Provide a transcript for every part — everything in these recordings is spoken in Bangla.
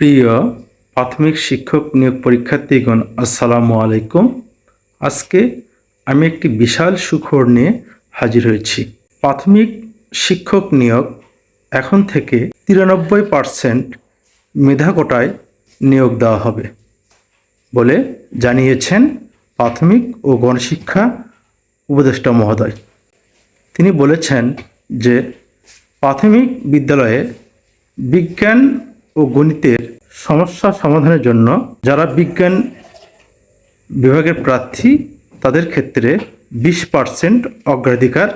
প্রিয় প্রাথমিক শিক্ষক নিয়োগ পরীক্ষার্থীগণ, আসসালামু আলাইকুম। আজকে আমি একটি বিশাল সুখবর নিয়ে হাজির হয়েছি। প্রাথমিক শিক্ষক নিয়োগ এখন থেকে তিরানব্বই পার্সেন্ট মেধা কোটায় নিয়োগ দেওয়া হবে বলে জানিয়েছেন প্রাথমিক ও গণশিক্ষা উপদেষ্টা মহোদয়। তিনি বলেছেন যে প্রাথমিক বিদ্যালয়ে বিজ্ঞান ও গণিতের সমস্যা সমাধানের জন্য যারা বিজ্ঞান বিভাগের প্রার্থী, তাদের ক্ষেত্রে বিশ পার্সেন্ট অগ্রাধিকার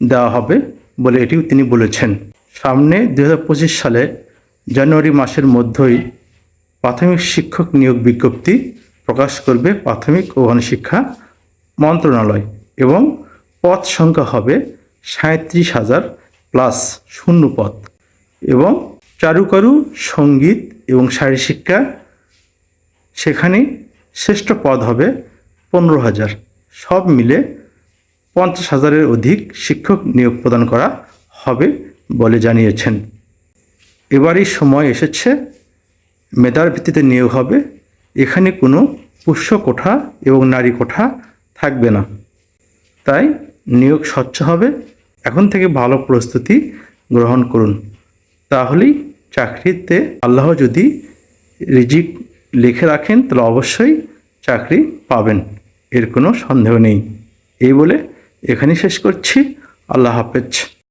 দেওয়া হবে বলে এটিও তিনি বলেছেন। সামনে দু হাজার পঁচিশ সালে জানুয়ারি মাসের মধ্যেই প্রাথমিক শিক্ষক নিয়োগ বিজ্ঞপ্তি প্রকাশ করবে প্রাথমিক ও গণশিক্ষা মন্ত্রণালয় এবং পদ সংখ্যা হবে সাঁত্রিশ হাজার প্লাস শূন্য পদ এবং চারুকারু, সংগীত এবং শারীরশিক্ষা সেখানে শ্রেষ্ঠ পদ হবে পনেরো হাজার। সব মিলে পঞ্চাশ হাজারের অধিক শিক্ষক নিয়োগ প্রদান করা হবে বলে জানিয়েছেন। এবারই সময় এসেছে, মেধার ভিত্তিতে নিয়োগ হবে। এখানে কোনো পুষ্য কোঠা এবং নারী কোঠা থাকবে না। তাই নিয়োগ স্বচ্ছ হবে। এখন থেকে ভালো প্রস্তুতি গ্রহণ করুন। তাহলেই চাকরিতে আল্লাহ যদি রিজিক লিখে রাখেন, তাহলে অবশ্যই চাকরি পাবেন। এর কোনো সন্দেহ নেই। এই বলে এখানেই শেষ করছি। আল্লাহ হাফেজ।